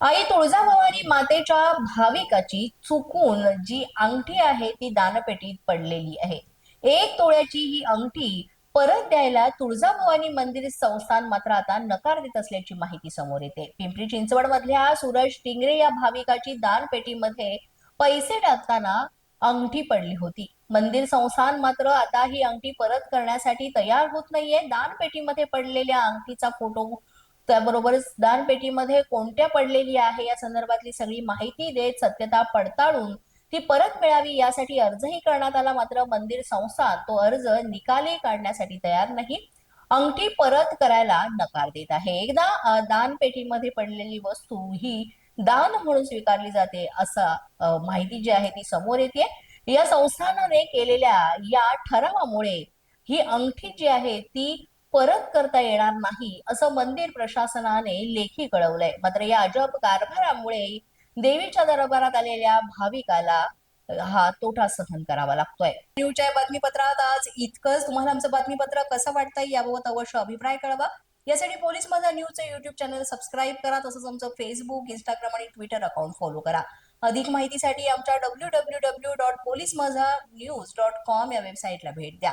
आई तुळजाभवानी मातेच्या भाविकाची चुकून जी अंगठी आहे ती दानपेटीत पडलेली आहे. एक तोळ्याची ही अंगठी परत द्यायला तुळजाभवानी मंदिर संस्थान मात्र आता नकार देत असल्याची माहिती समोर येते. पिंपरी चिंचवड मधल्या सूरज टिंगरे या भाविकाची दानपेटीमध्ये पैसे टाकताना अंगठी पडली होती. मंदिर संस्थान मात्र आता ही अंगठी परत करण्यासाठी तयार होत नाहीये. दानपेटीमध्ये पडलेल्या अंगठीचा फोटो त्याबरोबरच दानपेटीमध्ये कोणत्या पडलेली आहे या संदर्भातली सगळी माहिती देत सत्यता पडताळून ती परत मिळावी यासाठी अर्जही करण्यात आला. मात्र मंदिर संस्थान तो अर्ज निकाली काढण्यासाठी तयार नाही. अंगठी परत करायला नकार देत आहे. एकदा दानपेटीमध्ये पडलेली वस्तू ही दान म्हणून स्वीकारली जाते असा माहिती जी आहे ती समोर येते. या संस्थानाने केलेल्या या ठरावामुळे ही अंगठी जी आहे ती परत करता येणार नाही असं मंदिर प्रशासनाने लेखी कळवलंय. मात्र या अजब कारभारामुळे देवीच्या दरबारात आलेल्या भाविकाला हा तोटा सहन करावा लागतोय. न्यूजच्या बातमीपत्रात आज इतकंच. तुम्हाला आमचं बातमीपत्र कसं वाटतंय याबाबत अवश्य अभिप्राय कळवा. यासाठी पोलीस माझा न्यूजचं युट्यूब चॅनल सबस्क्राईब करा तसंच आमचं फेसबुक इंस्टाग्राम आणि ट्विटर अकाउंट फॉलो करा. अधिक माहितीसाठी आमच्या W W W dot police Majha news dot com या वेबसाईटला भेट द्या.